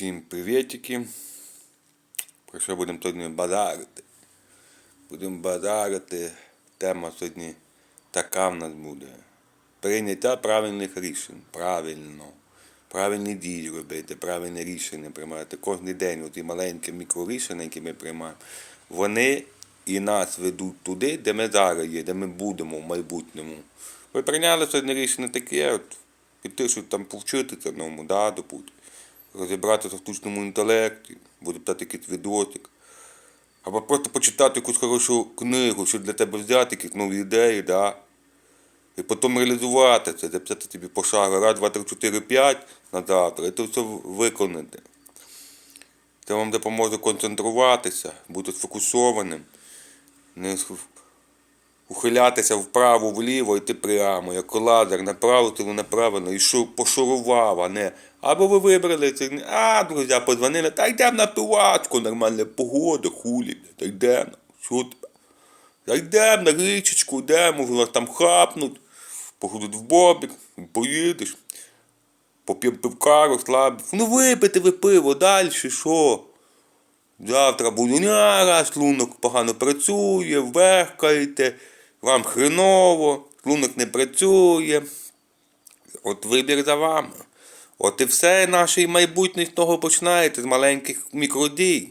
Всім привітики. Про що будемо сьогодні базарити? Будемо базарити. Тема сьогодні така в нас буде. Прийняття правильних рішень. Правильно. Правильні дії робити, правильні рішення приймати. Кожен день оті маленькі мікрорішення, які ми приймаємо, вони і нас ведуть туди, де ми зараз є, де ми будемо в майбутньому. Ви прийняли сьогодні рішення таке, от, піти, що там повчитися новому, да, допустим розібратися в штучному інтелекті, буде питати якийсь відосик. Або просто почитати якусь хорошу книгу, що для тебе взяти, якісь нові ідеї, да? і потім реалізувати це, записати тобі пошаги раз, два, три, чотири, п'ять на завтра, і це все виконати. Це вам допоможе концентруватися, бути сфокусованим, не ухилятися вправо, вліво, йти прямо, як лазер, направо, ти направлено, і шу, пошурував, а не. Або ви вибрали це, а, друзі, подзвонили, та йдемо на пивачку, нормальна погода, хулі, та йдемо, що тебе? Та йдемо на річечку, йдемо, вас там хапнуть, походуть в бобік, поїдеш, поп'ємо пивка, розслаб. Ну випити ви пиво, далі що? Завтра буде «А, раз шлунок погано працює, ввехкаєте, вам хреново, шлунок не працює. От вибір за вами. От і все наше майбутнє з того починаєте, з маленьких мікродій.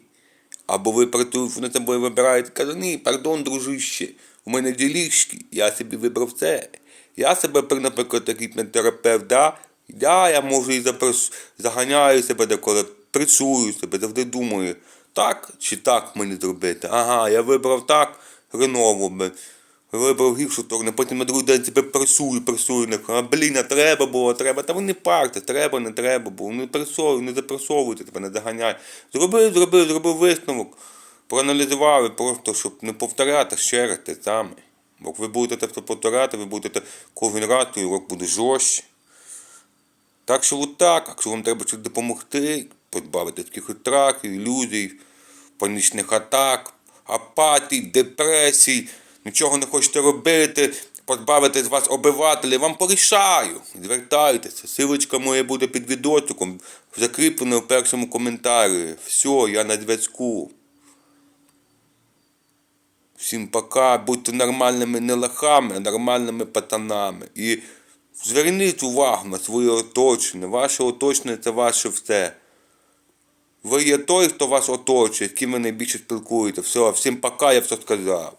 Або ви працюєте над собою вибираєте, кажете, ні, пардон, дружище, у мене ділішки, я собі вибрав це. Я себе, наприклад, такий терапевт, да, да, я можу і запрос, заганяю себе деколи, пресую себе, завжди думаю, так чи так мені зробити. Ага, я вибрав так, хреново. Вибрав гіршу сторону, потім на другий день себе пресую, пресую, не а, блін, а треба було, треба. Та ви не парте, треба, не треба було. Не пресуй, не запресовуйте тебе, не заганяй. Зробив, зробив, зробив висновок. Проаналізували просто, щоб не повторяти ще раз те саме. Бо ви будете це повторяти, ви будете кожен раз, той урок буде жорстче. Так що от так, якщо вам треба щось допомогти, позбавити таких страхів, ілюзій, панічних атак, апатій, депресій, нічого не хочете робити, позбавити з вас обивателів, вам порішаю. Звертайтеся. Силочка моя буде під відосиком, закріплена в першому коментарі. Все, я на зв'язку. Всім пока, будьте нормальними не лохами, а нормальними пацанами. І зверніть увагу на своє оточення. Ваше оточення це ваше все. Ви є той, хто вас оточує, з ким ви найбільше спілкуєте. Все, всім пока, я все сказав.